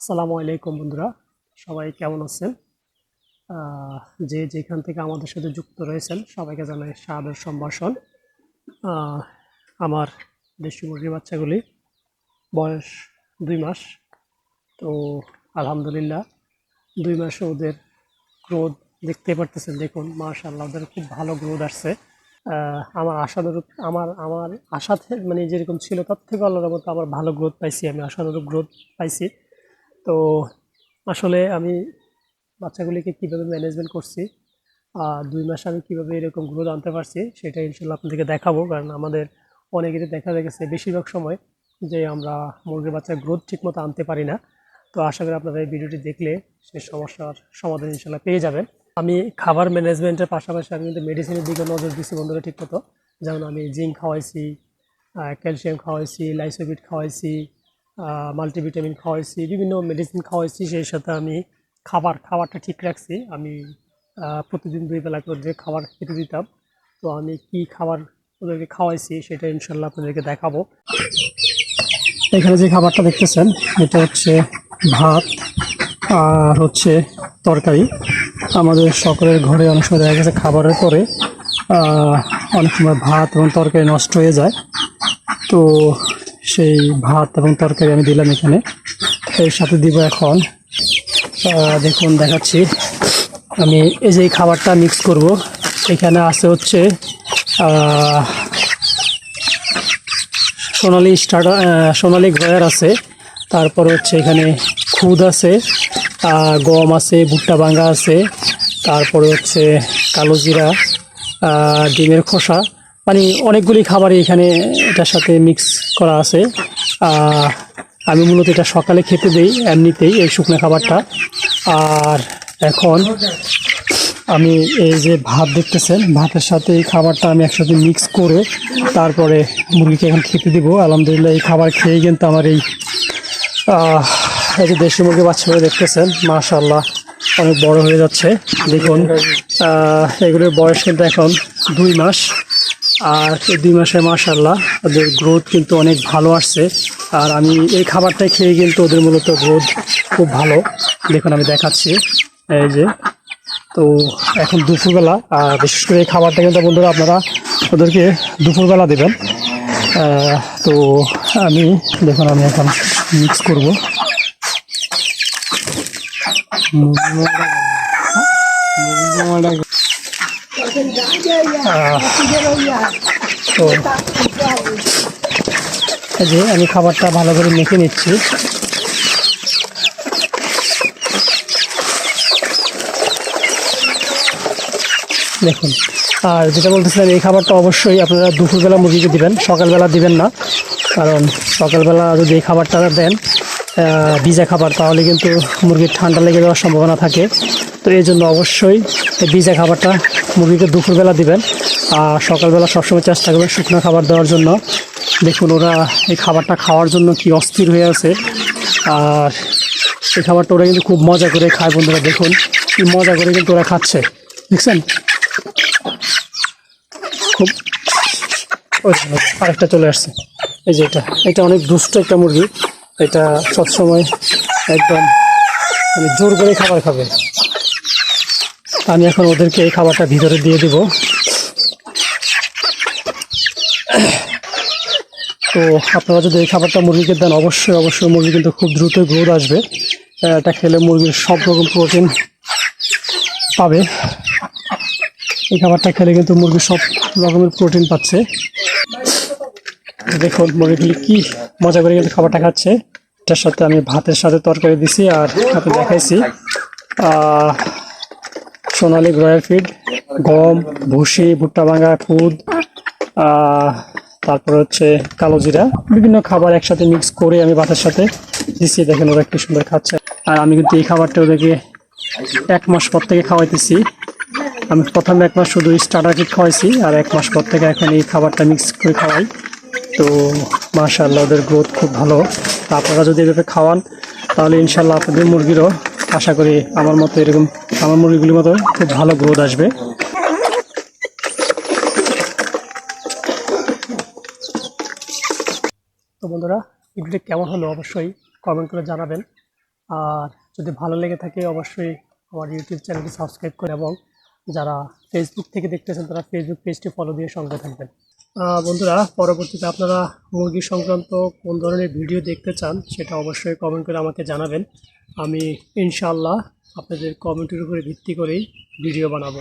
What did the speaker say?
আসসালামু আলাইকুম বন্ধুরা। সবাই কেমন আছেন? যে যেখান থেকে আমাদের সাথে যুক্ত রয়েছেন, সবাইকে জানাই সাদর সম্ভাষণ। আমার দেশি মুরগির বাচ্চাগুলি বয়স দুই মাস। তো আলহামদুলিল্লাহ, দুই মাসে ওদের গ্রোথ দেখতে পারতেছেন। দেখুন, মাশাআল্লাহ, ওদের খুব ভালো গ্রোথ আসছে। আমার আশানুরূপ আমার আমার আশাতে মানে যেরকম ছিল, তার থেকে আল্লাহর মতো আমার ভালো গ্রোথ পাইছি, আমি আশানুরূপ গ্রোথ পাইছি। তো আসলে আমি বাচ্চাগুলিকে কীভাবে ম্যানেজমেন্ট করছি, আর দুই মাসে আমি কীভাবে এরকম গ্রোথ আনতে পারছি, সেটা ইনশাল্লাহ আপনাদেরকে দেখাবো। কারণ আমাদের অনেকেরই দেখা গেছে বেশিরভাগ সময় যে আমরা মুরগির বাচ্চার গ্রোথ ঠিকমতো আনতে পারি না। তো আশা করি আপনারা এই ভিডিওটি দেখলে সেই সমস্যার সমাধান ইনশাল্লাহ পেয়ে যাবেন। আমি খাবার ম্যানেজমেন্টের পাশাপাশি আমি কিন্তু মেডিসিনের দিকে নজর দিচ্ছি বন্ধুরা ঠিকমতো যেমন আমি জিঙ্ক খাওয়াইছি ক্যালসিয়াম খাওয়াইছি লাইসোবিট খাওয়াইছি মাল্টিভিটামিন খাওয়াইছি, বিভিন্ন মেডিসিন খাওয়াইছি, সেই সাথে আমি খাবার, খাবারটা ঠিক রাখছি। আমি প্রতিদিন দুই বেলা করে যে খাবার খেতে দিতাম, তো আমি কি খাবার ওদেরকে খাওয়াইছি সেটা ইনশাল্লাহ আপনাদেরকে দেখাবো। এখানে যে খাবারটা দেখতেছেন, এটা হচ্ছে ভাত, আর হচ্ছে তরকারি। আমাদের সকলের ঘরে অনেক সময় দেখা গেছে খাবারের পরে অনেক সময় ভাত এবং তরকারি নষ্ট হয়ে যায়। তো সেই ভাত এবং তরকারি আমি দিলাম এখানে। এর সাথে দিব এখন দেখুন, দেখাচ্ছি। আমি এই যে খাবারটা মিক্স করব, এখানে আছে হচ্ছে সোনালি স্টার্টার সোনালি গয়ার আছে। তারপর হচ্ছে এখানে খুদ আছে গম আছে, ভুট্টা ভাঙ্গা আছে। তারপরে হচ্ছে কালো জিরা ডিমের খোসা। মানে অনেকগুলি খাবারই এখানে এটার সাথে মিক্স করা আছে। আমি মূলত এটা সকালে খেতে দিই, এমনিতেই এই শুকনো খাবারটা। আর এখন আমি এই যে ভাত দেখতেছেন, ভাতের সাথে এই খাবারটা আমি একসাথে মিক্স করে তারপরে মুরগিকে এখন খেতে দিব। আলহামদুলিল্লাহ এই খাবার খেয়ে কিন্তু আমার এই এই যে দেশি মুরগি বাচ্চাগুলো দেখতেছেন মাশাল্লাহ অনেক বড় হয়ে যাচ্ছে। দেখুন এগুলোর বয়স কিন্তু এখন দুই মাস। আর দুই মাসে মাশাল্লাহ ওদের গ্রোথ কিন্তু অনেক ভালো আসছে। আর আমি এই খাবারটাই খেয়ে কিন্তু ওদের মূলত গ্রোথ খুব ভালো। দেখুন, আমি দেখাচ্ছি। এই যে, তো এখন দুপুরবেলা, আর বিশেষ করে এই খাবারটা কিন্তু বন্ধুরা আপনারা ওদেরকে দুপুরবেলা দেবেন। তো আমি, দেখুন, আমি এখন মিক্স করব। তো যে আমি খাবারটা ভালো করে মেখে নিচ্ছি। দেখুন, আর যেটা বলতেছিলাম, এই খাবারটা অবশ্যই আপনারা দুপুরবেলা মুরগিকে দিবেন, সকালবেলা দিবেন না। কারণ সকালবেলা যদি এই খাবারটা দেন ভিজা খাবার, তাহলে কিন্তু মুরগির ঠান্ডা লেগে যাওয়ার সম্ভাবনা থাকে। তো এই জন্য অবশ্যই এই ভিজা খাবারটা মুরগিকে দুপুরবেলা দিবেন। আর সকালবেলা সবসময় চেষ্টা করবেন শুকনো খাবার দেওয়ার জন্য। দেখুন ওরা এই খাবারটা খাওয়ার জন্য কি অস্থির হয়ে আছে। আর এই খাবারটা ওরা কিন্তু খুব মজা করে খায় বন্ধুরা, দেখুন কি মজা করে কিন্তু ওরা খাচ্ছে। দেখছেন? খুব আরেকটা চলে আসছে। এই যে এটা এটা অনেক দুষ্ট একটা মুরগি। এটা সবসময় একদম মানে জোর করে খাবার খাবে। আমি এখন ওদেরকে এই খাবারটা ভিতরে দিয়ে দিব। তো আপনারা যদি এই খাবারটা মুরগিকে দেন, অবশ্যই অবশ্যই মুরগি কিন্তু খুব দ্রুত গ্রোথ আসবে। এটা খেলে মুরগির সব রকম প্রোটিন পাবে। এই খাবারটা খেলে কিন্তু মুরগি সব রকমের প্রোটিন পাচ্ছে। দেখুন, মুরগিগুলি কি মজা করে কিন্তু খাবারটা খাচ্ছে। এটার সাথে আমি ভাতের সাথে তরকারি দিছি আর আপনি দেখাইছি। সোনালি গ্রয়ার ফিড গম, ভুসি, ভুট্টা ভাঙা, খুদ তারপর হচ্ছে কালো জিরা। বিভিন্ন খাবার একসাথে মিক্স করে আমি ভাতের সাথে দিচ্ছি দেখেন ওরা কি সুন্দর খাচ্ছে। আর আমি কিন্তু এই খাবারটা ওদেরকে এক মাস পর থেকে খাওয়াইতেছি। আমি প্রথমে এক মাস শুধু স্টার্টার কিট খাওয়াইছি আর এক মাস পর থেকে এখন এই খাবারটা মিক্স করে খাওয়াই। তো মাশাআল্লাহ ওদের গ্রোথ খুব ভালো। আপনারা যদি এভাবে খাওয়ান, তাহলে ইনশাল্লাহ আপনাদের মুরগিরও আশা করি আমার মতো এরকম আমার মুরগিগুলির মতো খুব ভালো গ্রোথ আসবে। তো বন্ধুরা, ভিডিওটি কেমন হলো অবশ্যই কমেন্ট করে জানাবেন। আর যদি ভালো লেগে থাকে, অবশ্যই আমার ইউটিউব চ্যানেলটি সাবস্ক্রাইব করে এবং যারা ফেসবুক থেকে দেখতেছেন, তারা ফেসবুক পেজটি ফলো দিয়ে সঙ্গে থাকবেন। বন্ধুরা, পরবর্তীতে আপনারা মুরগি সংক্রান্ত কোন ধরনের ভিডিও দেখতে চান, সেটা অবশ্যই কমেন্ট করে আমাকে জানাবেন। আমি ইনশাআল্লাহ আপনাদের কমেন্টের উপরে ভিত্তি করেই ভিডিও বানাবো।